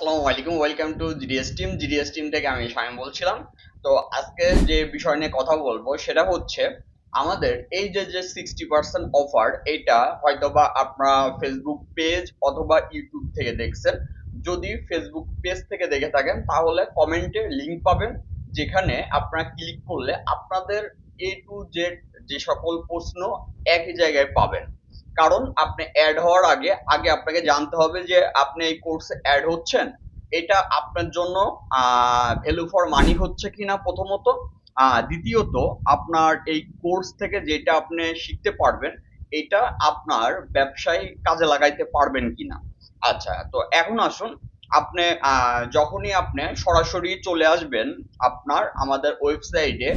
আসসালামু আলাইকুম welcome to GDS team GDS team থেকে আমি শামিম বলছিলাম। তো আজকে যে বিষয় নিয়ে কথা বলব, সেটা হচ্ছে আমাদের এই যে যে সিক্সটি পার্সেন্ট অফার এটা হয়তোবা আপনারা ফেসবুক পেজ অথবা ইউটিউব থেকে দেখছেন। যদি ফেসবুক পেজ থেকে দেখে থাকেন, তাহলে কমেন্টে লিংক পাবেন, যেখানে আপনারা ক্লিক করলে আপনাদের এ টু জেড যে সকল প্রশ্ন একই জায়গায় পাবেন। কারণ আপনি অ্যাড হওয়ার আগে আগে আপনাকে জানতে হবে যে আপনি এই কোর্সে অ্যাড হচ্ছেন। এটা আপনার জন্য ভ্যালু ফর মানি হচ্ছে কিনা প্রথমত। দ্বিতীয়ত, আপনার এই কোর্স থেকে যেটা আপনি শিখতে পারবেন, এটা আপনার ব্যবসায় কাজে লাগাইতে পারবেন কিনা। আচ্ছা তো এখন আসুন, আপনি যখনই আপনি সরাসরি চলে আসবেন আপনার, আমাদের ওয়েবসাইটে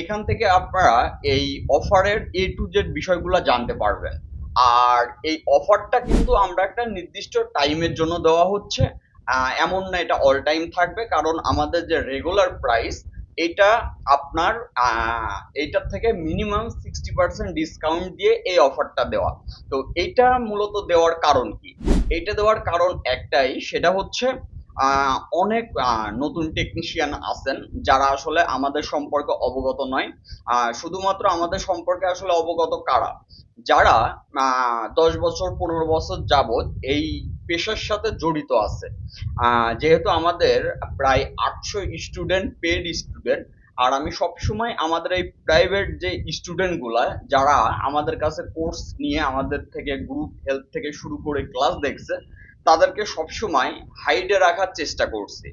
এখান থেকে আপনারা এই অফারের এ টু জেড বিষয়গুলো জানতে পারবেন। আর এই অফারটা কিন্তু আমরা একটা নির্দিষ্ট টাইমের জন্য দেওয়া হচ্ছে। এমন না এটা অল টাইম থাকবে, কারণ আমাদের যে রেগুলার প্রাইস এটা আপনার এইটার থেকে মিনিমাম সিক্সটি পার্সেন্ট ডিসকাউন্ট দিয়ে এই অফারটা দেওয়া। তো এটা মূলত দেওয়ার কারণ কি? এটা দেওয়ার কারণ একটাই, সেটা হচ্ছে অনেক নতুন টেকনিশিয়ান আছেন যারা আসলে আমাদের সম্পর্কে অবগত নয়। শুধুমাত্র আমাদের সম্পর্কে আসলে অবগত কারা? যারা দশ বছর, পনেরো বছর যাবত এই পেশার সাথে জড়িত আছে। যেহেতু আমাদের প্রায় আটশো স্টুডেন্ট পেড স্টুডেন্ট আর আমি সবসময় আমাদের এই প্রাইভেট যে স্টুডেন্টগুলা, যারা আমাদের কাছে কোর্স নিয়ে আমাদের থেকে গ্রুপ হেল্প থেকে শুরু করে ক্লাস দেখছে তাদেরকে সবসময় হাইডে রাখার চেষ্টা করছে।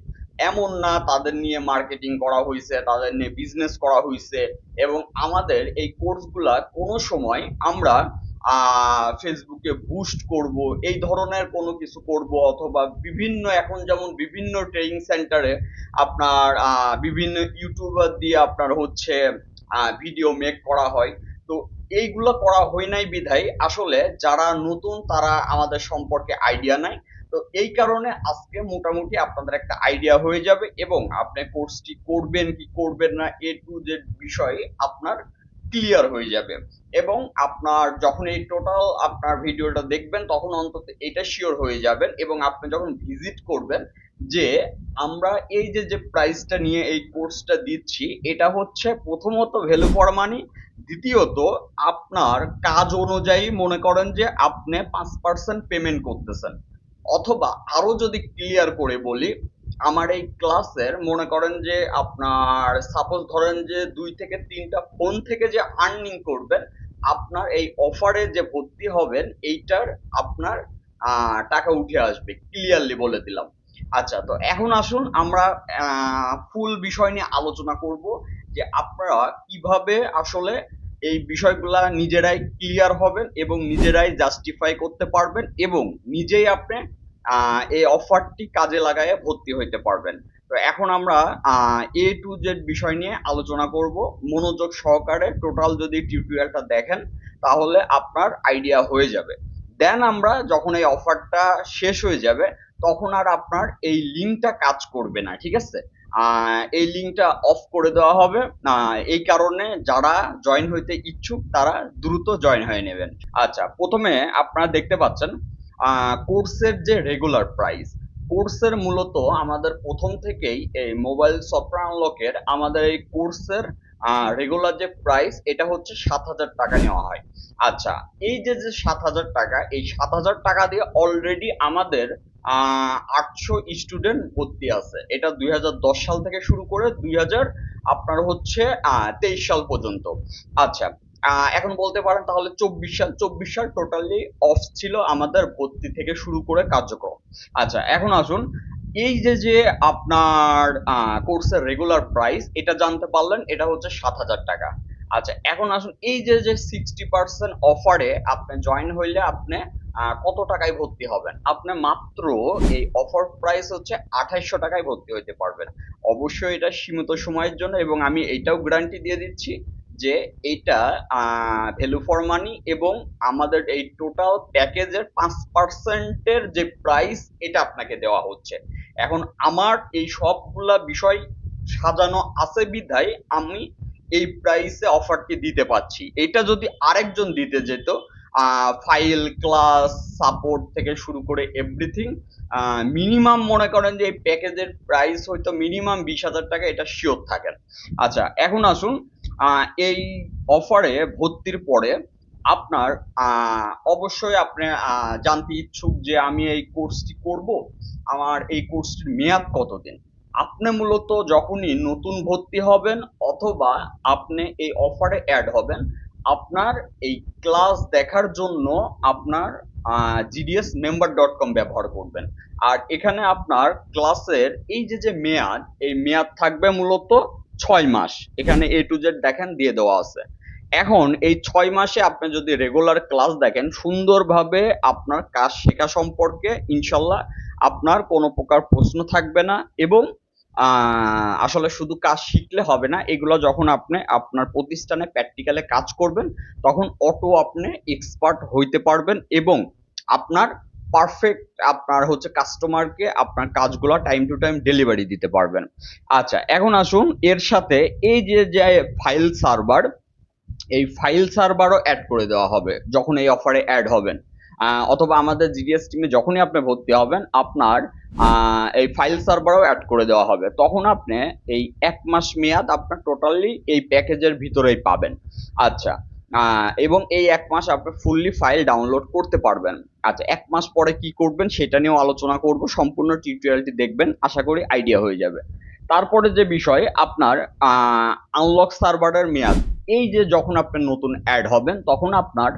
এমন না তাদের নিয়ে মার্কেটিং করা হয়েছে তাদের নিয়ে বিজনেস করা হয়েছে এবং আমাদের এই কোর্সগুলা কোনো সময় আমরা ফেসবুকে বুস্ট করব, এই ধরনের কোনো কিছু করব অথবা বিভিন্ন, এখন যেমন বিভিন্ন ট্রেনিং সেন্টারে আপনার বিভিন্ন ইউটিউবার দিয়ে আপনার হচ্ছে ভিডিও মেক করা হয়। তো এইগুলো করা হয় নাই বিধায় আসলে যারা নতুন তারা আমাদের সম্পর্কে আইডিয়া নাই। তো এই কারণে আজকে মোটামুটি আপনাদের একটা আইডিয়া হয়ে যাবে এবং আপনি কোর্সটি করবেন কি করবেন না এ টু জেড বিষয়ে আপনার ক্লিয়ার হয়ে যাবে। এবং আপনার যখন এই টোটাল আপনার ভিডিওটা দেখবেন, তখন অন্তত এটা শিওর হয়ে যাবেন এবং আপনি যখন ভিজিট করবেন যে আমরা এই যে যে প্রাইসটা নিয়ে এই কোর্সটা দিচ্ছি, এটা হচ্ছে প্রথমত ভ্যালু ফর মানি দ্বিতীয়ত আপনার কাজ অনুযায়ী মনে করেন যে আপনি পাঁচ পার্সেন্ট পেমেন্ট করতেছেন। অথবা আরও যদি ক্লিয়ার করে বলি, আমার এই ক্লাসের মনে করেন যে আপনার সাপোজ ধরেন যে দুই থেকে তিনটা ফোন থেকে যে আর্নিং করবেন, আপনার এই অফারে যে ভর্তি হবেন, এইটার আপনার টাকা উঠে আসবে ক্লিয়ারলি বলে দিলাম। আচ্ছা তো এখন আসুন আমরা ফুল বিষয় নিয়ে আলোচনা করব যে আপনারা কীভাবে আসলে এই বিষয়গুলা নিজেরাই ক্লিয়ার হবেন এবং নিজেরাই জাস্টিফাই করতে পারবেন এবং নিজেই আপনি এই অফারটি কাজে লাগায় ভর্তি হইতে পারবেন। তো এখন আমরা এ টু জেড বিষয় নিয়ে আলোচনা করব। মনোযোগ সহকারে টোটাল যদি টিউটোরিয়ালটা দেখেন, তাহলে আপনার আইডিয়া হয়ে যাবে। দেন আমরা যখন এই অফারটা শেষ হয়ে যাবে, তখন আর আপনার এই লিঙ্কটা কাজ করবে না, ঠিক আছে? এই লিঙ্কটা অফ করে দেওয়া হবে। এই কারণে যারা জয়েন হইতে ইচ্ছুক, তারা দ্রুত জয়েন হয়ে নেবেন। আচ্ছা প্রথমে আপনারা দেখতে পাচ্ছেন কোর্সের যে রেগুলার প্রাইস কোর্সের মূলত আমাদের প্রথম থেকেই এই মোবাইল সফটওয়্যার আনলকের আমাদের এই কোর্সের রেগুলার যে প্রাইস এটা হচ্ছে সাত হাজার টাকা নেওয়া হয়। আচ্ছা এই যে যে সাত হাজার টাকা, এই সাত হাজার টাকা দিয়ে অলরেডি আমাদের আটশো স্টুডেন্ট ভর্তি আছে। এটা দুই হাজার দশ সাল থেকে শুরু করে দুই হাজার আপনার হচ্ছে তেইশ সাল পর্যন্ত। আচ্ছা এখন বলতে পারেন তাহলে চব্বিশ সাল চব্বিশ সাল টোটালি অফ ছিল আমাদের ভর্তি থেকে শুরু করে কার্যক্রম। আচ্ছা এখন আসুন। এই যে যে আপনার কোর্সের রেগুলার প্রাইস এটা জানতে পারলেন, এটা হচ্ছে সাত হাজার টাকা। আচ্ছা এখন আসুন। এই যে যে সিক্সটি পার্সেন্ট অফারে আপনি জয়েন হইলে আপনি কত টাকায় ভর্তি হবেন? আপনি মাত্র এই অফার প্রাইস হচ্ছে আঠাইশশো টাকায় ভর্তি হইতে পারবেন। অবশ্যই এটা সীমিত সময়ের জন্য এবং আমি এইটাও গ্যারান্টি দিয়ে দিচ্ছি যে এইটা ভ্যালু ফর মানি এবং আমাদের এই টোটাল প্যাকেজের পাঁচ পার্সেন্টের যে প্রাইস এটা আপনাকে দেওয়া হচ্ছে। এখন আমার এই সবগুলা বিষয় সাজানো আছে বিধায় আমি এই প্রাইসে অফারটি দিতে পারছি। এটা যদি আরেকজন দিতে যেত ফাইল ক্লাস সাপোর্ট থেকে শুরু করে এভরিথিং মিনিমাম মনে করেন যে এই প্যাকেজের প্রাইস হয়তো মিনিমাম বিশ হাজার টাকা, এটা শিওর থাকেন আচ্ছা এখন আসুন এই অফারে ভর্তির পরে আপনার অবশ্যই আপনি জানতে ইচ্ছুক যে আমি এই কোর্সটি করব। আমার এই কোর্সটির মেয়াদ কতদিন? আপনি মূলত যখনই নতুন ভর্তি হবেন অথবা আপনি এই অফারে অ্যাড হবেন আপনার এই ক্লাস দেখার জন্য আপনার জিডিএস মেম্বার ডট কম ব্যবহার করবেন। আর এখানে আপনার ক্লাসের এই যে যে মেয়াদ, এই মেয়াদ থাকবে মূলত ছয় মাস। এখানে এ টু জেড দেখেন, দিয়ে দেওয়া আছে। এখন এই ছয় মাসে আপনি যদি রেগুলার ক্লাস দেখেন, সুন্দরভাবে আপনার কাজ শেখা সম্পর্কে ইনশাল্লাহ আপনার কোনো প্রকার প্রশ্ন থাকবে না এবং আসলে শুধু কাজ শিখলে হবে না, এগুলো যখন আপনি আপনার প্রতিষ্ঠানে প্র্যাকটিক্যালে কাজ করবেন, তখন অটো আপনি এক্সপার্ট হইতে পারবেন এবং আপনার পারফেক্ট আপনার হচ্ছে কাস্টমারকে আপনার কাজগুলো টাইম টু টাইম ডেলিভারি দিতে পারবেন। আচ্ছা এখন আসুন এর সাথে এই যে যে ফাইল সার্ভার এই ফাইল সার্ভারও অ্যাড করে দেওয়া হবে, যখন এই অফারে অ্যাড হবেন। অথবা আমাদের জিডিএস টিমে যখনই আপনি ভর্তি হবেন, আপনার এই ফাইল সার্ভারও অ্যাড করে দেওয়া হবে। তখন আপনি এই এক মাস মেয়াদ আপনার টোটালি এই প্যাকেজের ভিতরেই পাবেন। আচ্ছা এবং এই এক মাস আপনি ফুললি ফাইল ডাউনলোড করতে পারবেন। আচ্ছা এক মাস পরে কি করবেন সেটা নিয়েও আলোচনা করব, সম্পূর্ণ টিউটোরিয়ালটি দেখবেন, আশা করি আইডিয়া হয়ে যাবে। তারপরে যে বিষয়, আপনার আনলক সার্ভারের মেয়াদ। এই যে যখন আপনি নতুন অ্যাড হবেন, তখন আপনার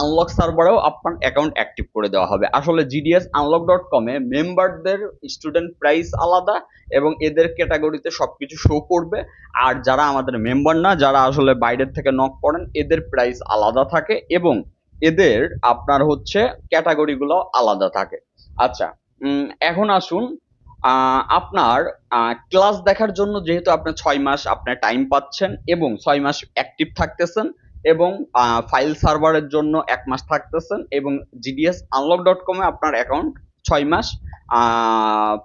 আনলক সার্ভারেও আপনার অ্যাকাউন্ট অ্যাক্টিভ করে দেওয়া হবে। আসলে জিডিএস আনলক ডট কমে মেম্বারদের স্টুডেন্ট প্রাইস আলাদা এবং এদের ক্যাটাগরিতে সবকিছু শো করবে। আর যারা আমাদের মেম্বার না, যারা আসলে বাইরের থেকে নক করেন, এদের প্রাইস আলাদা থাকে এবং এদের আপনার হচ্ছে ক্যাটাগরিগুলো আলাদা থাকে। আচ্ছা এখন আসুন আপনার ক্লাস দেখার জন্য যেহেতু আপনি ছয় মাস আপনার টাইম পাচ্ছেন এবং ছয় মাস অ্যাক্টিভ থাকতেছেন এবং ফাইল সার্ভারের জন্য এক মাস থাকতেছেন এবং জিডিএস আনলক ডট কমে আপনার অ্যাকাউন্ট ছয় মাস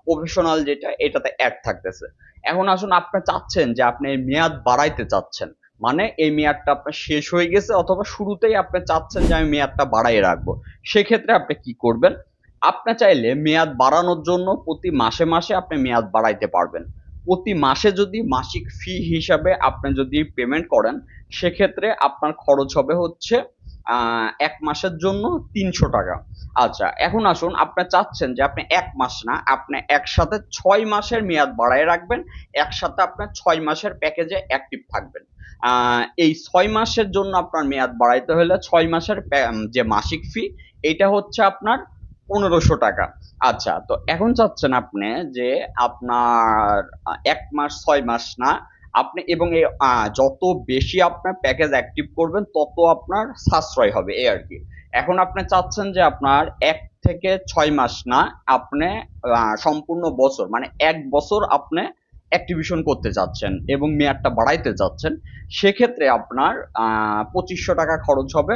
প্রফেশনাল যেটা, এটাতে অ্যাড থাকতেছে। এখন আসুন আপনি চাচ্ছেন যে আপনি এই মেয়াদ বাড়াইতে চাচ্ছেন। মানে এই মেয়াদটা আপনার শেষ হয়ে গেছে অথবা শুরুতেই আপনি চাচ্ছেন যে আমি মেয়াদটা বাড়াইয়ে রাখব। সেক্ষেত্রে আপনি কি করবেন? আপনি চাইলে মেয়াদ বাড়ানোর জন্য প্রতি মাসে মাসে আপনি মেয়াদ বাড়াইতে পারবেন। প্রতি মাসে যদি মাসিক ফি হিসাবে আপনি যদি পেমেন্ট করেন, সেক্ষেত্রে আপনার খরচ হবে হচ্ছে এক মাসের জন্য তিনশো টাকা। আচ্ছা এখন আসুন, আপনি চাচ্ছেন যে আপনি এক মাস না, আপনি একসাথে ছয় মাসের মেয়াদ বাড়ায় রাখবেন, একসাথে আপনার ছয় মাসের প্যাকেজে অ্যাক্টিভ থাকবেন। এই ছয় মাসের জন্য আপনার মেয়াদ বাড়াইতে হলে ছয় মাসের যে মাসিক ফি এটা হচ্ছে আপনার পনেরোশো টাকা। আচ্ছা তো এখন চাচ্ছেন আপনি যে আপনার এক মাস, ছয় মাস না, আপনি এবং এই যত বেশি আপনার প্যাকেজ অ্যাক্টিভ করবেন, তত আপনার সাশ্রয় হবে, এই আর কি। এখন আপনি চাচ্ছেন যে আপনার এক থেকে ছয় মাস না, আপনি সম্পূর্ণ বছর মানে এক বছর আপনি অ্যাক্টিভেশন করতে চাচ্ছেন এবং মেয়াদটা বাড়াইতে চাচ্ছেন, সেক্ষেত্রে আপনার পঁচিশশো টাকা খরচ হবে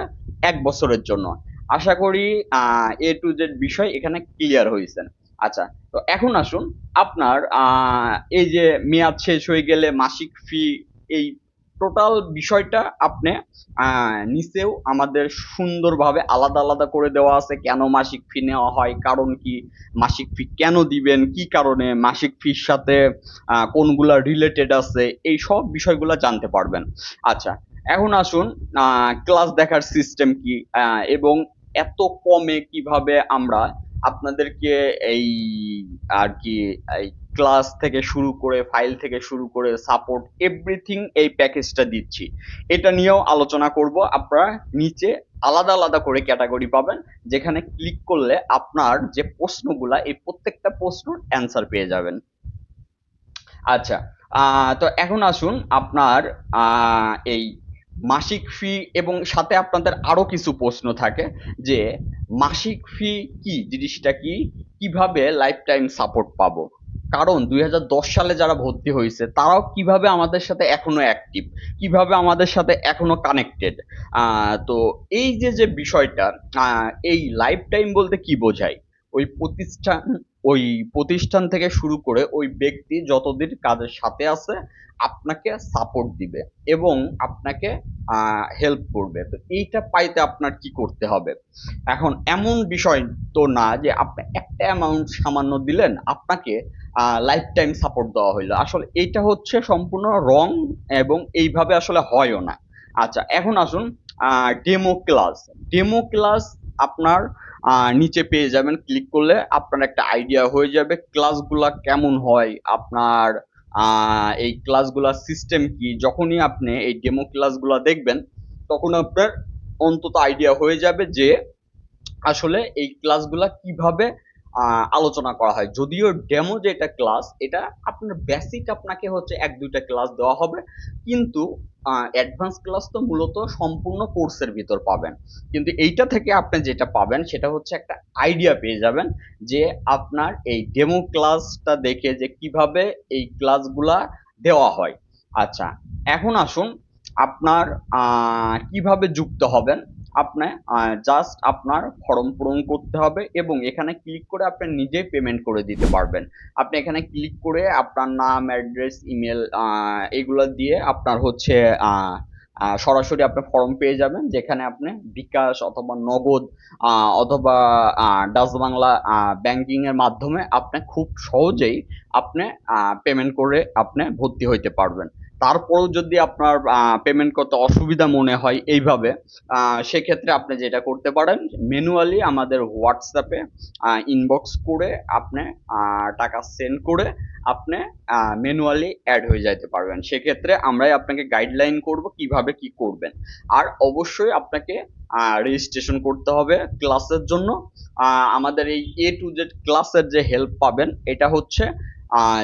এক বছরের জন্য। আশা করি এ টু জেড বিষয় এখানে ক্লিয়ার হয়েছে আচ্ছা তো এখন আসুন, আপনার এই যে মেয়াদ শেষ হয়ে গেলে মাসিক ফি এই টোটাল বিষয়টা আপনি নিচেও আমাদের সুন্দরভাবে আলাদা আলাদা করে দেওয়া আছে, কেন মাসিক ফি নেওয়া হয়, কারণ কি, মাসিক ফি কেন দিবেন, কি কারণে মাসিক ফির সাথে কোনগুলা রিলেটেড আছে, এই সব বিষয়গুলো জানতে পারবেন। আচ্ছা এখন আসুন ক্লাস দেখার সিস্টেম কি এবং এত কমে কীভাবে আমরা আপনাদেরকে এই আর কি, এই ক্লাস থেকে শুরু করে ফাইল থেকে শুরু করে সাপোর্ট এভরিথিং এই প্যাকেজটা দিচ্ছি। এটা নিয়েও আলোচনা করব। আপনারা নিচে আলাদা আলাদা করে ক্যাটাগরি পাবেন, যেখানে ক্লিক করলে আপনার যে প্রশ্নগুলা, এই প্রত্যেকটা প্রশ্নের অ্যান্সার পেয়ে যাবেন। আচ্ছা তো এখন আসুন আপনার এই মাসিক ফি এবং সাথে আপনাদের আরও কিছু প্রশ্ন থাকে যে, মাসিক ফি কি? জিনিসটা কি? কীভাবে লাইফ টাইম সাপোর্ট পাবো? কারণ দুই হাজার দশ সালে যারা ভর্তি হয়েছে, তারাও কীভাবে আমাদের সাথে এখনও অ্যাক্টিভ কীভাবে আমাদের সাথে এখনও কানেক্টেড তো এই যে যে বিষয়টা এই লাইফ টাইম বলতে কি বোঝায়? ওই প্রতিষ্ঠান ওই প্রতিষ্ঠান থেকে শুরু করে ওই ব্যক্তি যতদিন কাজের সাথে আছে, আপনাকে সাপোর্ট দিবে এবং আপনাকে হেল্প করবে। তো এইটা পাইতে আপনার কি করতে হবে? এখন এমন বিষয় তো না যে আপনি একটা অ্যামাউন্ট সামান্য দিলেন, আপনাকে লাইফ টাইম সাপোর্ট দেওয়া হইল। আসলে এইটা হচ্ছে সম্পূর্ণ রং এবং এইভাবে আসলে হয়ও না। আচ্ছা এখন আসুন ডেমো ক্লাস ডেমো ক্লাস আপনার নিচে পেয়ে যাবেন। ক্লিক করলে আপনার একটা আইডিয়া হয়ে যাবে ক্লাসগুলা কেমন হয়, আপনার এই ক্লাসগুলার সিস্টেম কি। যখনই আপনি এই ডেমো ক্লাসগুলা দেখবেন, তখন আপনার অন্তত আইডিয়া হয়ে যাবে যে আসলে এই ক্লাসগুলা কীভাবে আলোচনা করা হয়। যদিও ডেমো যেটা ক্লাস এটা আপনার বেসিক আপনাকে হচ্ছে এক, দুইটা ক্লাস দেওয়া হবে। কিন্তু অ্যাডভান্স ক্লাস তো মূলত সম্পূর্ণ কোর্সের ভিতর পাবেন। কিন্তু এইটা থেকে আপনি যেটা পাবেন, সেটা হচ্ছে একটা আইডিয়া পেয়ে যাবেন যে আপনার এই ডেমো ক্লাসটা দেখে যে কীভাবে এই ক্লাসগুলা দেওয়া হয়। আচ্ছা এখন আসুন আপনার কীভাবে যুক্ত হবেন। আপনি জাস্ট আপনার ফর্ম পূরণ করতে হবে এবং এখানে ক্লিক করে আপনি নিজেই পেমেন্ট করে দিতে পারবেন। আপনি এখানে ক্লিক করে আপনার নাম অ্যাড্রেস ইমেল এগুলো দিয়ে আপনার হচ্ছে সরাসরি আপনি ফর্ম পেয়ে যাবেন, যেখানে আপনি বিকাশ অথবা নগদ অথবা ডাচ বাংলা ব্যাংকিং এর মাধ্যমে আপনি খুব সহজেই আপনি পেমেন্ট করে আপনি ভর্তি হইতে পারবেন। তারপরেও যদি আপনার পেমেন্ট করতে অসুবিধা মনে হয় এইভাবে সেক্ষেত্রে আপনি যেটা করতে পারেন ম্যানুয়ালি আমাদের হোয়াটসঅ্যাপে ইনবক্স করে আপনি টাকা সেন্ড করে আপনি ম্যানুয়ালি অ্যাড হয়ে যাইতে পারবেন। সেক্ষেত্রে আমরাই আপনাকে গাইডলাইন করব কীভাবে কি করবেন। আর অবশ্যই আপনাকে রেজিস্ট্রেশন করতে হবে ক্লাসের জন্য। আমাদের এই এ টু জেড ক্লাসের যে হেল্প পাবেন, এটা হচ্ছে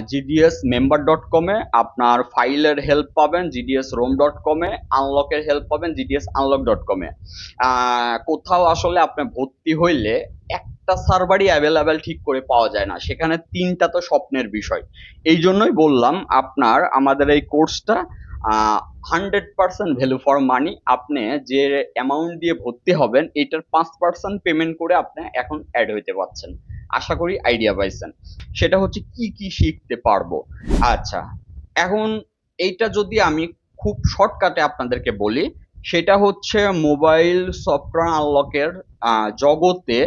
জিডিএস মেম্বার ডট কমে আপনার ফাইলের হেল্প পাবেন জিডিএস রোম ডট কমে আনলকের হেল্প পাবেন জিডিএস আনলক ডট কমে কোথাও আসলে আপনি ভর্তি হইলে একটা সার্ভারই অ্যাভেলেবেল ঠিক করে পাওয়া যায় না। সেখানে তিনটা তো স্বপ্নের বিষয়। এই জন্যই বললাম, আপনার, আমাদের এই কোর্সটা hundred percent value for money আপনি যে অ্যামাউন্ট দিয়ে ভর্তি হবেন, এটার পাঁচ পার্সেন্ট পেমেন্ট করে আপনি এখন অ্যাড হইতে পারছেন। আশা করি আইডিয়া পাইছেন। সেটা হচ্ছে কি কি শিখতে পারব? আচ্ছা এখন এইটা যদি আমি খুব শর্টকাটে আপনাদেরকে বলি, সেটা হচ্ছে মোবাইল সফটওয়্যার আনলকের জগতে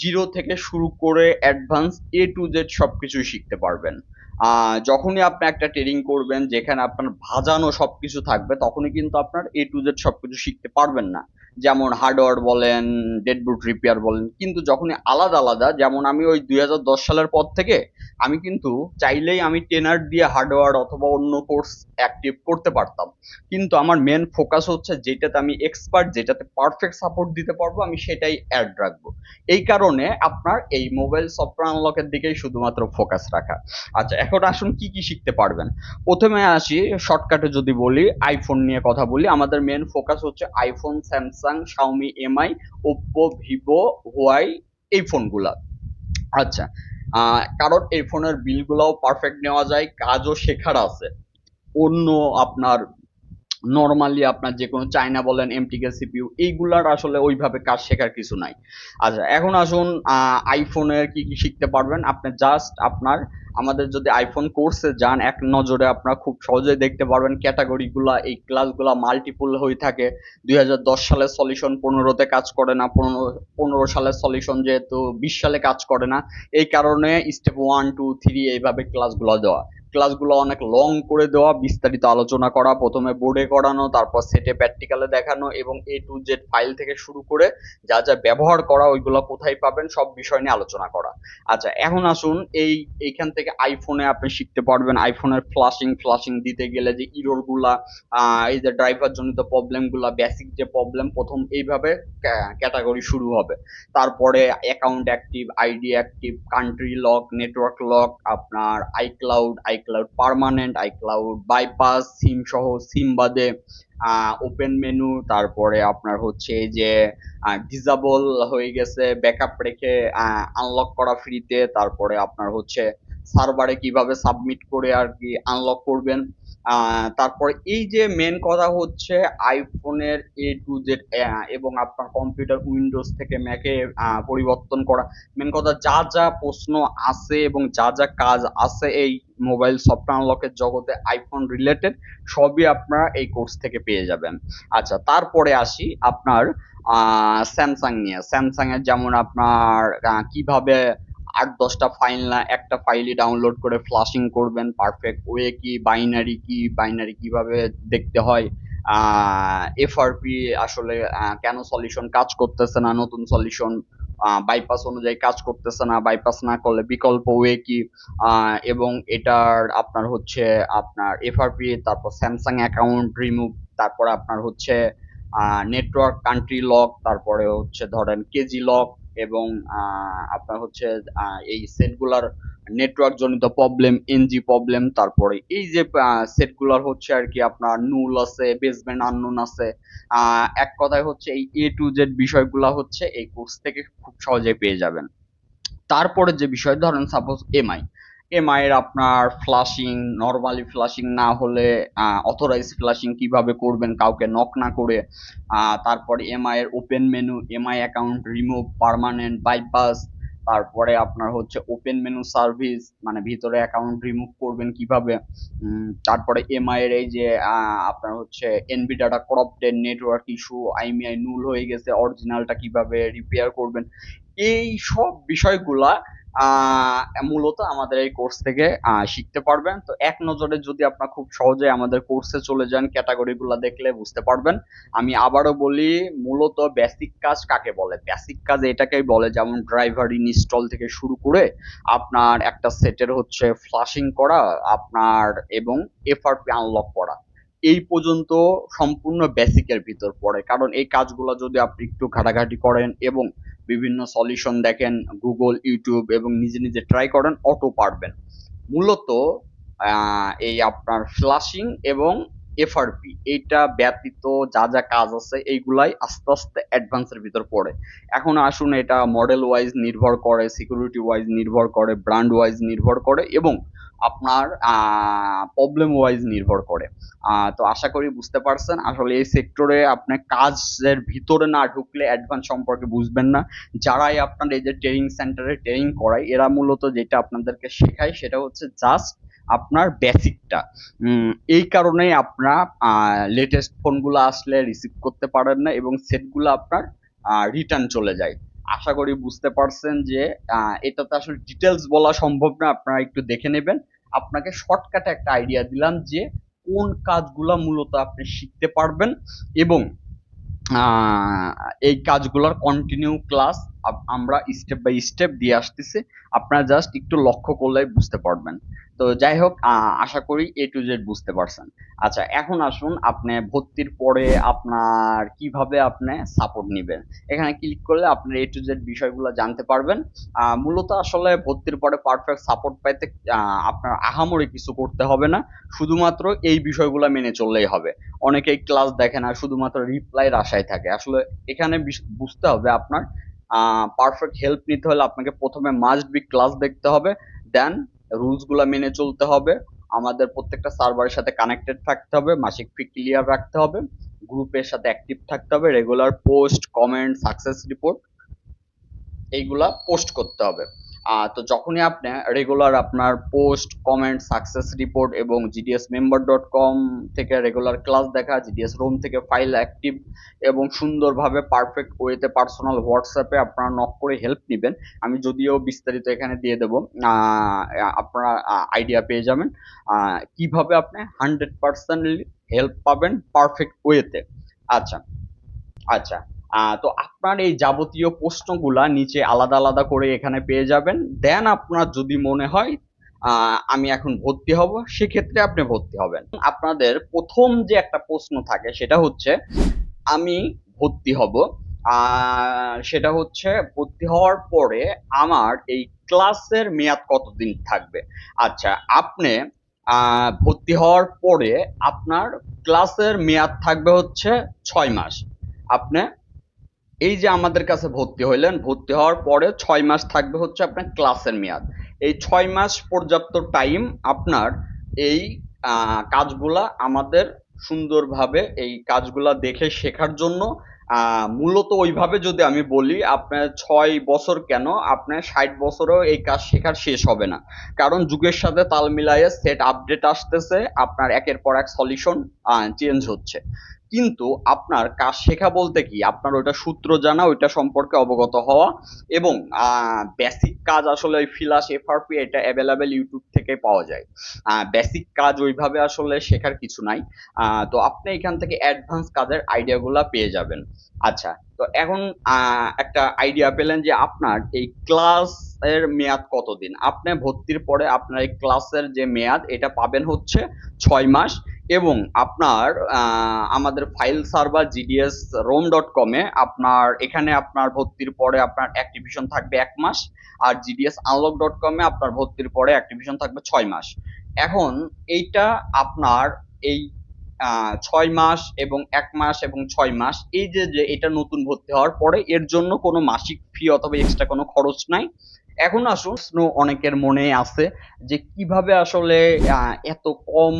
জিরো থেকে শুরু করে অ্যাডভান্স এ টু জেড সবকিছুই শিখতে পারবেন। যখনই আপনি একটা ট্রেডিং করবেন, যেখানে আপনার ভাজানো সবকিছু থাকবে, তখনই কিন্তু আপনার এ টু জেড সবকিছু শিখতে পারবেন না। যেমন হার্ডওয়্যার বলেন ডেডবুট রিপেয়ার বলেন, কিন্তু যখনই আলাদা আলাদা, যেমন আমি ওই দুই হাজার দশ সালের পর থেকে আমি কিন্তু চাইলেই আমি টেনার দিয়ে হার্ডওয়্যার অথবা অন্য কোর্স অ্যাক্টিভ করতে পারতাম। কিন্তু আমার মেন ফোকাস হচ্ছে যেটাতে আমি এক্সপার্ট যেটাতে পারফেক্ট সাপোর্ট দিতে পারব, আমি সেটাই অ্যাড রাখব। এই কারণে আপনার এই মোবাইল সফটওয়্যার আনলকের দিকেই শুধুমাত্র ফোকাস রাখা। আচ্ছা এখন আসুন কি কি শিখতে পারবেন। প্রথমে আসি শর্টকাটে যদি বলি আইফোন নিয়ে কথা বলি, আমাদের মেন ফোকাস হচ্ছে iPhone Samsung Xiaomi MI Oppo Vivo why এই ফোনগুলা আচ্ছা কারণ এই ফোনের বিলগুলাও পারফেক্ট নেওয়া যায়, কাজও শেখার আছে। অন্য আপনার নর্মালি আপনার যে কোনো চায়না বলেন এমটিকে সিপিইউ এইগুলার আসলে ওইভাবে কাজ শেখার কিছু নাই। আচ্ছা এখন আসুন আইফোনের কি কি শিখতে পারবেন? আপনি জাস্ট আপনার আমাদের যদি আইফোন কোর্সে যান, এক নজরে আপনারা খুব সহজেই দেখতে পারবেন ক্যাটাগরিগুলা এই ক্লাসগুলা মাল্টিপুল হয়ে থাকে। দুই হাজার দশ সালের সলিউশন পনেরোতে কাজ করে না, পনেরো পনেরো সালের সলিউশন যেহেতু বিশ সালে কাজ করে না, এই কারণে স্টেপ ওয়ান টু থ্রি এইভাবে ক্লাসগুলো দেওয়া। ক্লাসগুলো অনেক লং করে দেওয়া, বিস্তারিত আলোচনা করা, প্রথমে বোর্ডে করানো, তারপর সেটে প্র্যাকটিক্যালে দেখানো এবং এ টু জেড ফাইল থেকে শুরু করে যা যা ব্যবহার করা, ওইগুলো কোথায় পাবেন, সব বিষয় নিয়ে আলোচনা করা। আচ্ছা এখন আসুন এই, এইখান থেকে আইফোনে আপনি শিখতে পারবেন। আইফোনের ফ্লাশিং ফ্লাশিং দিতে গেলে যে ইরোরগুলা এই যে ড্রাইভার জনিত প্রবলেমগুলা বেসিক যে প্রবলেম প্রথম এইভাবে ক্যাটাগরি শুরু হবে। তারপরে account active ID active country lock network lock আপনার iCloud iCloud permanent iCloud bypass SIM সহ সিম বাদে ওপেন মেনু তারপরে আপনার হচ্ছে এই যে ডিজাবল হয়ে গেছে ব্যাকআপ রেখে আনলক করা ফ্রিতে তারপরে আপনার হচ্ছে সার্ভারে কীভাবে সাবমিট করে আর কি আনলক করবেন। তারপর এই যে মেন কথা হচ্ছে আইফোনের এ টু জেড এবং আপনার কম্পিউটার উইন্ডোজ থেকে ম্যাকে পরিবর্তন করা। মেন কথা যা যা প্রশ্ন আছে এবং যা যা কাজ আছে এই মোবাইল সফটওয়্যার আনলকের জগতে আইফোন রিলেটেড সবই আপনারা এই কোর্স থেকে পেয়ে যাবেন। আচ্ছা তারপরে আসি আপনার স্যামসাং নিয়ে। স্যামসাং এর যেমন আপনার কীভাবে আট দশটা ফাইল না, একটা ফাইলই ডাউনলোড করে ফ্লাশিং করবেন পারফেক্ট ওয়ে কি বাইনারি কি বাইনারি কীভাবে দেখতে হয় এফআরপি আসলে কেন সলিউশন কাজ করতেছে না, নতুন সলিউশন বাইপাস অনুযায়ী কাজ করতেছে না বাইপাস না করলে বিকল্প ওয়ে কি এবং এটার আপনার হচ্ছে আপনার এফআরপি তারপর স্যামসাং অ্যাকাউন্ট রিমুভ তারপর আপনার হচ্ছে নেটওয়ার্ক কান্ট্রি লক তারপরে হচ্ছে ধরেন কেজি লক এবং আপনার হচ্ছে এই সেটগুলার নেটওয়ার্ক জনিত প্রবলেম এনজি প্রবলেম তারপরে এই যে সেটগুলার হচ্ছে আর কি আপনার নুল আছে বেসমেন্ট আননুন আছে এক কথায় হচ্ছে এই এ টু জেড বিষয়গুলা হচ্ছে এই কোর্স থেকে খুব সহজে পেয়ে যাবেন। তারপরে যে বিষয়, ধরেন সাপোজ এমআই এমআই এর আপনার ফ্লাশিং নর্মালি ফ্লাশিং না হলে অথরাইজ ফ্লাশিং কীভাবে করবেন, কাউকে নক না করে তারপরে এমআই এর open menu MI account remove permanent bypass তারপরে আপনার হচ্ছে ওপেন মেনু সার্ভিস মানে ভিতরে অ্যাকাউন্ট রিমুভ করবেন কীভাবে তারপরে এমআই এর এই যে আপনার হচ্ছে NV data corrupted network issue IMEI null হয়ে গেছে অরিজিনালটা কীভাবে রিপেয়ার করবেন, এই সব বিষয়গুলা মূলত আমাদের এই কোর্স থেকে শিখতে পারবেন। তো এক নজরে যদি আপনার খুব সহজে আমাদের কোর্সে চলে যান ক্যাটাগরি গুলা দেখলে বুঝতে পারবেন। আমি আবারও বলি, মূলত বেসিক কাজ কাকে বলে? বেসিক কাজ এটাকেই বলে যেমন ড্রাইভার ইনস্টল থেকে শুরু করে আপনার একটা সেটের হচ্ছে ফ্লাশিং করা, আপনার এবং এফআরপি আনলক করা। এই পর্যন্ত সম্পূর্ণ বেসিকের ভিতর পড়ে। কারণ এই কাজগুলো যদি আপনি একটু ঘাটাঘাটি করেন এবং বিভিন্ন সলিউশন দেখেন গুগল ইউটিউব এবং নিজে নিজে ট্রাই করেন অটো পারবেন। মূলত এই আপনার ফ্লাশিং এবং এফআরপি এইটা ব্যতীত যা যা কাজ আছে এইগুলাই আস্তে আস্তে অ্যাডভান্সের ভিতর পড়ে। এখন আসুন এটা মডেল ওয়াইজ নির্ভর করে সিকিউরিটি ওয়াইজ নির্ভর করে ব্র্যান্ড ওয়াইজ নির্ভর করে এবং আপনার প্রবলেম ওয়াইজ নির্ভর করে। তো আশা করি বুঝতে পারছেন। আসলে এই সেক্টরে আপনি কাজের ভিতরে না ঢুকলে অ্যাডভান্স সম্পর্কে বুঝবেন না। যারাই আপনার এই যে ট্রেনিং সেন্টারে ট্রেনিং করায়, এরা মূলত যেটা আপনাদেরকে শেখায় সেটা হচ্ছে জাস্ট আপনার বেসিকটা এই কারণেই আপনার লেটেস্ট ফোনগুলো আসলে রিসিভ করতে পারেন না এবং সেটগুলো আপনার রিটার্ন চলে যায়। আশা করি বুঝতে পারছেন যে এটাতে আসলে ডিটেলস বলা সম্ভব না, আপনারা একটু দেখে নেবেন। আপনাকে শর্টকাটে একটা আইডিয়া দিলাম যে, কোন কাজগুলা মূলত আপনি শিখতে পারবেন এবং এই কাজগুলোর কন্টিনিউ ক্লাস আমরা স্টেপ বাই স্টেপ দিয়ে আসতেছি। আপনারা জাস্ট একটু লক্ষ্য করলেই বুঝতে পারবেন। তো যাই হোক আশা করি এ টু জেড বুঝতে পারছেন। আচ্ছা এখন আসুন আপনি ভর্তির পরে আপনার কীভাবে আপনি সাপোর্ট নেবেন। এখানে ক্লিক করলে আপনি এ টু জেড বিষয়গুলো জানতে পারবেন। মূলত আসলে ভর্তির পরে পারফেক্ট সাপোর্ট পাইতে আপনার আহামরি কিছু করতে হবে না। শুধুমাত্র এই বিষয়গুলো মেনে চললেই হবে। অনেকেই ক্লাস দেখে না, শুধুমাত্র রিপ্লাইয়ের আশায় থাকে। আসলে এখানে বুঝতে হবে আপনার পারফেক্ট হেল্প নিতে হলে আপনাকে প্রথমে মাস্ট বি ক্লাস দেখতে হবে। দেন রুলসগুলা মেনে চলতে হবে। আমাদের প্রত্যেকটা সার্ভারের সাথে কানেক্টেড থাকতে হবে, মাসিক ফি ক্লিয়ার রাখতে হবে গ্রুপের সাথে অ্যাক্টিভ থাকতে হবে regular post comment success report এইগুলা পোস্ট করতে হবে। তো যখনই আপনি রেগুলার আপনার পোস্ট কমেন্ট সাকসেস রিপোর্ট এবং জিডিএস মেম্বার ডট কম থেকে রেগুলার ক্লাস দেখা জিডিএস রুম থেকে ফাইল অ্যাক্টিভ এবং সুন্দরভাবে পারফেক্ট ওয়েতে পার্সোনাল হোয়াটসঅ্যাপে আপনারা নক করে হেল্প নেবেন। আমি যদিও বিস্তারিত এখানে দিয়ে দেবো। আপনারা আইডিয়া পেয়ে যাবেন। কীভাবে আপনি হান্ড্রেড পার্সেন্টলি হেল্প পাবেন পারফেক্ট ওয়েতে আচ্ছা আচ্ছা। তো আপনার এই যাবতীয় প্রশ্নগুলা নিচে আলাদা আলাদা করে এখানে পেয়ে যাবেন। দেন আপনার যদি মনে হয় আমি এখন ভর্তি হব, সেক্ষেত্রে আপনি ভর্তি হবেন। আপনাদের প্রথম যে একটা প্রশ্ন থাকে, সেটা হচ্ছে, আমি ভর্তি হব সেটা হচ্ছে ভর্তি হওয়ার পরে আমার এই ক্লাসের মেয়াদ কতদিন থাকবে? আচ্ছা আপনি ভর্তি হওয়ার পরে আপনার ক্লাসের মেয়াদ থাকবে হচ্ছে ছয় মাস। আপনি এই যে আমাদের কাছে ভর্তি হইলেন, ভর্তি হওয়ার পরে ছয় মাস থাকবে হচ্ছে আপনার ক্লাসের মেয়াদ। এই ছয় মাস পর্যাপ্ত টাইম আপনার এই কাজগুলা আমাদের সুন্দরভাবে এই কাজগুলা দেখে শেখার জন্য মূলত ওইভাবে যদি আমি বলি, আপনার ছয় বছর কেন? আপনার ষাট বছরেও এই কাজ শেখার শেষ হবে না। কারণ যুগের সাথে তাল মিলায়ে সেট আপডেট আসতেছে, আপনার একের পর এক সলিউশন চেঞ্জ হচ্ছে। কিন্তু আপনার কাজ শেখা বলতে কি? আপনার ওইটা সূত্র জানা, ওইটা সম্পর্কে অবগত হওয়া এবং বেসিক কাজ আসলে ওই ফিলাস এফআরপি এটা অ্যাভেলেবেল ইউটিউব থেকে পাওয়া যায়। বেসিক কাজ ওইভাবে আসলে শেখার কিছু নাই। তো আপনি এখান থেকে অ্যাডভান্স কাজের আইডিয়াগুলা পেয়ে যাবেন। আচ্ছা তো এখন একটা আইডিয়া পেলেন যে আপনার এই ক্লাস এর মেয়াদ কতদিন? আপনি ভর্তির পরে আপনার এই ক্লাসের যে মেয়াদ, এটা পাবেন হচ্ছে ছয় মাস। এবং আপনার আমাদের file server GDS room dot কমে আপনার, এখানে আপনার ভর্তির পরে আপনার অ্যাক্টিভিশন থাকবে এক মাস আর জিডিএস আনলক ডট কমে আপনার ভর্তির পরে অ্যাক্টিভিশন থাকবে ছয় মাস। এখন এইটা আপনার এই ছয় মাস এবং এক মাস এবং ছয় মাস, এই যে যে, এটা নতুন ভর্তি হওয়ার পরে এর জন্য কোনো মাসিক ফি অথবা এক্সট্রা কোনো খরচ নাই। এখন আসুন প্রশ্ন অনেকের মনে আছে যে কীভাবে আসলে এত কম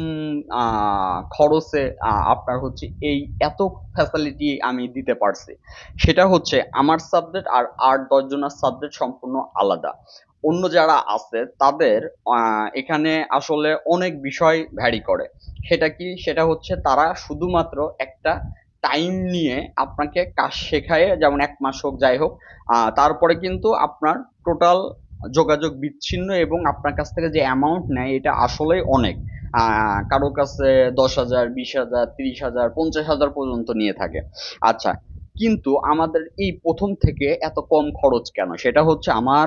খরচে আপনার হচ্ছে এই এত ফ্যাসিলিটি আমি দিতে পারছি। সেটা হচ্ছে আমার সাবজেক্ট আর আট দশজনের সাবজেক্ট সম্পূর্ণ আলাদা। অন্য যারা আছে তাদের এখানে আসলে অনেক বিষয় ভ্যারি করে। সেটা কি? সেটা হচ্ছে তারা শুধুমাত্র একটা টাইম নিয়ে আপনাকে কাজ শেখায় যেমন এক মাস হোক যাই হোক তারপরে কিন্তু আপনার টোটাল যোগাযোগ বিচ্ছিন্ন এবং আপনার কাছ থেকে যে অ্যামাউন্ট নেয় এটা আসলেই অনেক। আহ, কারও কাছে দশ হাজার বিশ হাজার তিরিশ হাজার পঞ্চাশ হাজার পর্যন্ত নিয়ে থাকে। আচ্ছা কিন্তু আমাদের এই প্রথম থেকে এত কম খরচ কেন? সেটা হচ্ছে আমার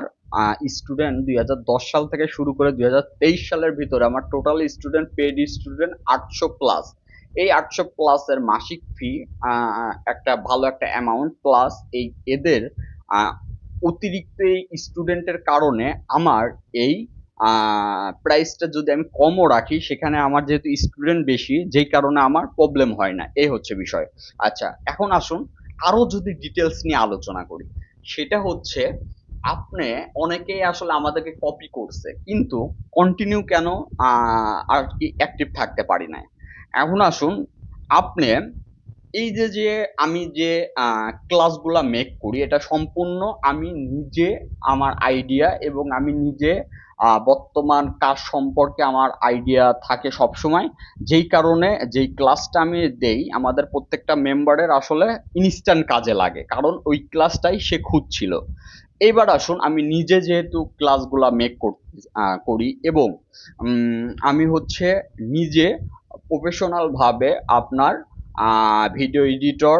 স্টুডেন্ট দুই হাজার দশ সাল থেকে শুরু করে দুই হাজার তেইশ সালের ভিতরে আমার টোটাল স্টুডেন্ট পেড স্টুডেন্ট আটশো প্লাস এই আটশো প্লাসের মাসিক ফি একটা ভালো একটা অ্যামাউন্ট প্লাস এই এদের অতিরিক্ত এই স্টুডেন্টের কারণে আমার এই প্রাইসটা যদি আমি কমও রাখি, সেখানে আমার যেহেতু স্টুডেন্ট বেশি, যেই কারণে আমার প্রবলেম হয় না। এই হচ্ছে বিষয়। আচ্ছা এখন আসুন আরও যদি ডিটেলস নিয়ে আলোচনা করি। সেটা হচ্ছে, আপনি অনেকেই আসলে আমাদেরকে কপি করছে, কিন্তু কন্টিনিউ কেন আর কি অ্যাক্টিভ থাকতে পারি না এখন আসুন, আপনি এই যে যে আমি যে ক্লাসগুলা মেক করি, এটা সম্পূর্ণ আমি নিজে আমার আইডিয়া এবং আমি নিজে বর্তমান কাজ সম্পর্কে আমার আইডিয়া থাকে সব সময় যেই কারণে যেই ক্লাসটা আমি দেই, আমাদের প্রত্যেকটা মেম্বারের আসলে ইনস্ট্যান্ট কাজে লাগে, কারণ ওই ক্লাসটাই সে খুঁজছিল। এবার আসুন, আমি নিজে যেহেতু ক্লাসগুলা মেক করি এবং আমি হচ্ছে নিজে প্রফেশনাল ভাবে আপনার ভিডিও এডিটর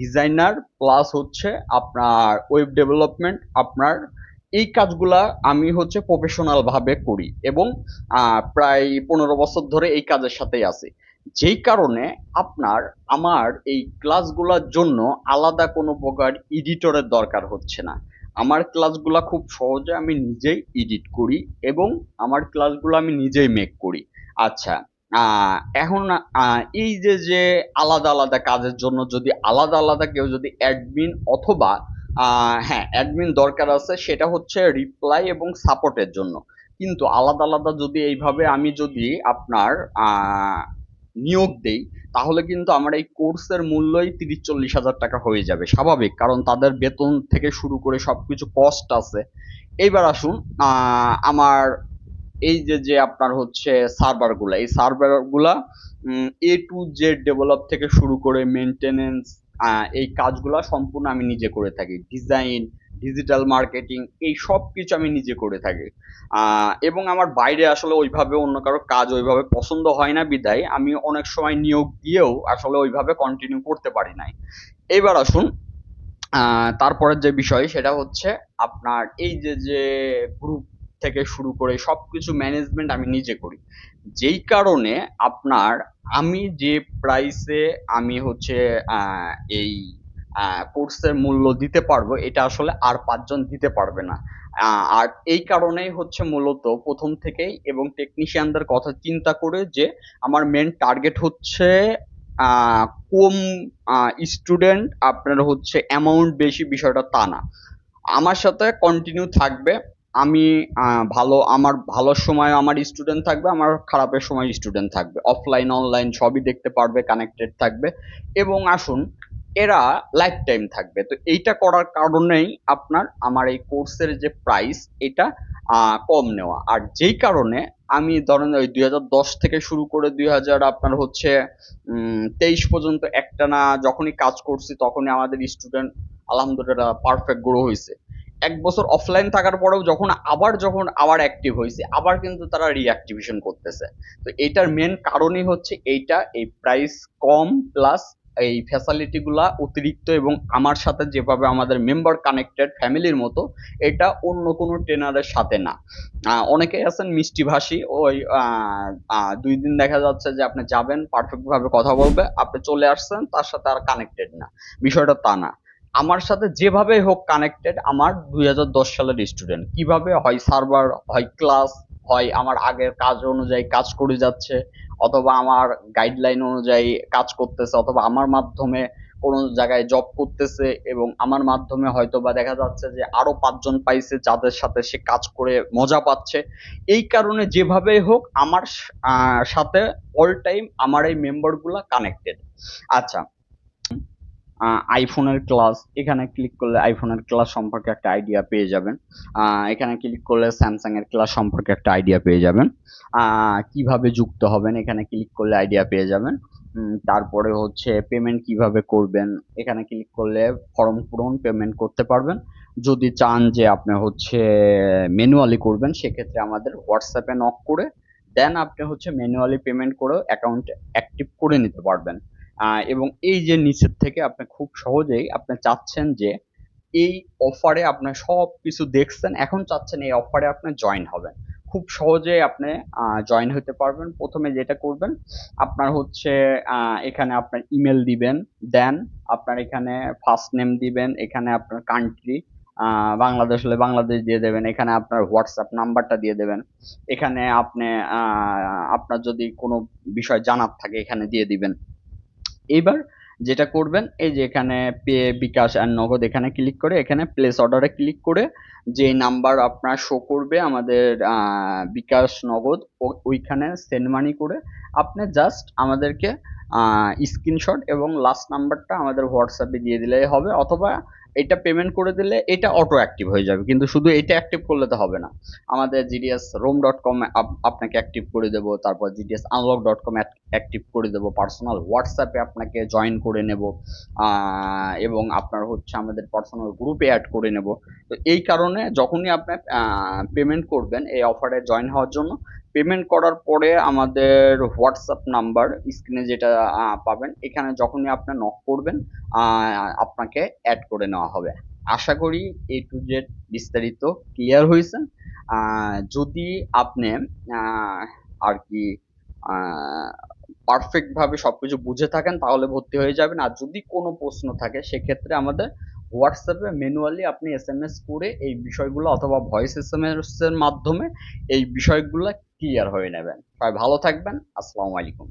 ডিজাইনার প্লাস হচ্ছে আপনার ওয়েব ডেভেলপমেন্ট আপনার এই কাজগুলা আমি হচ্ছে প্রফেশনাল ভাবে করি এবং প্রায় পনেরো বছর ধরে এই কাজের সাথেই আছি। যেই কারণে আপনার, আমার এই ক্লাসগুলোর জন্য আলাদা কোনো প্রকার এডিটরের দরকার হচ্ছে না। আমার ক্লাসগুলা খুব সহজে আমি নিজেই এডিট করি এবং আমার ক্লাসগুলো আমি নিজেই মেক করি। আচ্ছা এখন এই যে যে আলাদা আলাদা কাজের জন্য যদি আলাদা আলাদা কেউ যদি অ্যাডমিন অথবা হ্যাঁ অ্যাডমিন দরকার আছে, সেটা হচ্ছে রিপ্লাই এবং সাপোর্টের জন্য। কিন্তু আলাদা আলাদা যদি এইভাবে আমি যদি আপনার নিয়োগ দেই, তাহলে কিন্তু আমার এই কোর্সের মূল্যই তিরিশ চল্লিশ হাজার টাকা হয়ে যাবে, স্বাভাবিক। কারণ তাদের বেতন থেকে শুরু করে সবকিছু কস্ট আছে। এইবার আসুন আমার এই যে যে আপনার হচ্ছে সার্ভারগুলা এই সার্ভারগুলা এ টু জেড ডেভেলপ থেকে শুরু করে মেনটেনেন্স এই কাজগুলা সম্পূর্ণ আমি নিজে করে থাকি। ডিজাইন ডিজিটাল মার্কেটিং এই সব কিছু আমি নিজে করে থাকি। এবং আমার বাইরে আসলে ওইভাবে অন্য কারও কাজ ওইভাবে পছন্দ হয় না বিধায় আমি অনেক সময় নিয়োগ দিয়েও আসলে ওইভাবে কন্টিনিউ করতে পারি নাই। এবার আসুন তারপরের যে বিষয় সেটা হচ্ছে আপনার এই যে যে গ্রুপ থেকে শুরু করে সবকিছু ম্যানেজমেন্ট আমি নিজে করি। যেই কারণে আপনার আমি যে প্রাইসে আমি হচ্ছে এই কোর্সের মূল্য দিতে পারব, এটা আসলে আর পাঁচজন দিতে পারবে না। আর এই কারণেই হচ্ছে মূলত প্রথম থেকেই এবং টেকনিশিয়ানদের কথা চিন্তা করে যে আমার মেন টার্গেট হচ্ছে কম স্টুডেন্ট আপনার হচ্ছে অ্যামাউন্ট বেশি বিষয়টা তা না। আমার সাথে কন্টিনিউ থাকবে। আমি ভালো, আমার ভালো সময় আমার স্টুডেন্ট থাকবে, আমার খারাপের সময় স্টুডেন্ট থাকবে। অফলাইন অনলাইন সবই দেখতে পারবে কানেক্টেড থাকবে। এবং আসুন, এরা লাইফ টাইম থাকবে। তো এইটা করার কারণেই আপনার, আমার এই কোর্সের যে প্রাইস এটা কম নেওয়া। আর যেই কারণে আমি ধরেন ওই দুই হাজার দশ থেকে শুরু করে দুই হাজার আপনার হচ্ছে তেইশ পর্যন্ত একটা না, যখনই কাজ করছি, তখনই আমাদের স্টুডেন্ট আলহামদুলিল্লাহ পারফেক্ট গ্রো হয়েছে এক বছর অফলাইন থাকার পরেও যখন আবার যখন আবার অ্যাক্টিভ হয়েছে আবার কিন্তু তারা রিঅ্যাক্টিভেশন করতেছে। তো এইটার মেন কারণই হচ্ছে এইটা এই প্রাইস কম প্লাস এই ফ্যাসিলিটি গুলা অতিরিক্ত এবং আমার সাথে যেভাবে আমাদের মেম্বার কানেক্টেড ফ্যামিলির মতো এটা অন্য কোনো ট্রেনারের সাথে না। আহ, অনেকেই আছেন মিষ্টি ভাষী ওই দুই দিন দেখা যাচ্ছে যে আপনি যাবেন পারফেক্ট ভাবে কথা বলবে আপনি চলে আসছেন তার সাথে আর কানেক্টেড না। বিষয়টা তা না। আমার সাথে যেভাবে হোক কানেক্টেড আমার দুই হাজার দশ সালের স্টুডেন্ট কীভাবে হয় সার্ভার হয় ক্লাস হয় আমার আগের কাজ অনুযায়ী কাজ করে যাচ্ছে, অথবা আমার গাইডলাইন অনুযায়ী কাজ করতেছে, অথবা আমার মাধ্যমে কোনো জায়গায় জব করতেছে এবং আমার মাধ্যমে হয়তো বা দেখা যাচ্ছে যে আরও পাঁচজন পাইছে যাদের সাথে সে কাজ করে মজা পাচ্ছে। এই কারণে যেভাবেই হোক আমার সাথে অল টাইম আমার এই মেম্বারগুলা কানেক্টেড আচ্ছা আইফোনের ক্লাস এখানে ক্লিক করলে আইফোনের ক্লাস সম্পর্কে একটা আইডিয়া পেয়ে যাবেন। এখানে ক্লিক করলে স্যামসাং এর ক্লাস সম্পর্কে একটা আইডিয়া পেয়ে যাবেন। কীভাবে যুক্ত হবেন, এখানে ক্লিক করলে আইডিয়া পেয়ে যাবেন। তারপরে হচ্ছে পেমেন্ট কীভাবে করবেন, এখানে ক্লিক করলে ফর্ম পূরণ পেমেন্ট করতে পারবেন। যদি চান যে আপনি হচ্ছে ম্যানুয়ালি করবেন, সেক্ষেত্রে আমাদের হোয়াটসঅ্যাপে নক করে দেন আপনি হচ্ছে ম্যানুয়ালি পেমেন্ট করেও অ্যাকাউন্ট অ্যাক্টিভ করে নিতে পারবেন। এবং এই যে নিচের থেকে আপনি খুব সহজেই আপনি চাচ্ছেন যে এই অফারে আপনি সব কিছু দেখছেন, এখন চাচ্ছেন এই অফারে আপনি জয়েন হবেন। খুব সহজেই আপনি জয়েন হতে পারবেন। প্রথমে যেটা করবেন, আপনার হচ্ছে এখানে আপনার ইমেল দিবেন, দেন আপনার এখানে ফার্স্ট নেম দিবেন, এখানে আপনার কান্ট্রি বাংলাদেশ হলে বাংলাদেশ দিয়ে দেবেন, এখানে আপনার হোয়াটসঅ্যাপ নাম্বারটা দিয়ে দেবেন, এখানে আপনি আপনার যদি কোনো বিষয় জানার থাকে, এখানে দিয়ে দিবেন। এবার যেটা করবেন, এই যে এখানে পে, বিকাশ আর নগদ এখানে ক্লিক করে, এখানে প্লেস অর্ডারে ক্লিক করে যে নাম্বার আপনার শো করবে আমাদের বিকাশ নগদ ওইখানে সেন্ড মানি করে আপনি জাস্ট আমাদেরকে স্ক্রিনশট এবং লাস্ট নাম্বারটা আমাদের হোয়াটসঅ্যাপে দিয়ে দিলেই হবে অথবা এটা পেমেন্ট করে দিলে এটা অটো অ্যাক্টিভ হয়ে যাবে। কিন্তু শুধু এটা অ্যাক্টিভ করলে তো হবে না। আমাদের জিডিএস রোম ডট কম আপনাকে অ্যাক্টিভ করে দেবো, তারপর GDS unlock dot com active করে দেবো পার্সোনাল হোয়াটসঅ্যাপে আপনাকে জয়েন করে নেব এবং আপনার হচ্ছে আমাদের পার্সোনাল গ্রুপে অ্যাড করে নেব। তো এই কারণে যখনই আপনি পেমেন্ট করবেন, এই অফারে জয়েন হওয়ার জন্য পেমেন্ট করার পরে আমাদের হোয়াটসঅ্যাপ নাম্বার স্ক্রিনে যেটা পাবেন, এখানে যখনই আপনি নক করবেন আপনাকে অ্যাড করে নেওয়া হবে। আশা করি এ টু জেড বিস্তারিত ক্লিয়ার হয়েছে। যদি আপনি আর কি পারফেক্ট ভাবে সবকিছু বুঝে থাকেন, তাহলে ভর্তি হয়ে যাবেন। আর যদি কোনো প্রশ্ন থাকে, সেক্ষেত্রে আমাদের হোয়াটসঅ্যাপে ম্যানুয়ালি আপনি এস এম এস করে এই বিষয়গুলো অথবা ভয়েস এস এম এস এর মাধ্যমে এই বিষয়গুলো ক্লিয়ার হয়ে নেবেন। সবাই ভালো থাকবেন। আসসালামু আলাইকুম।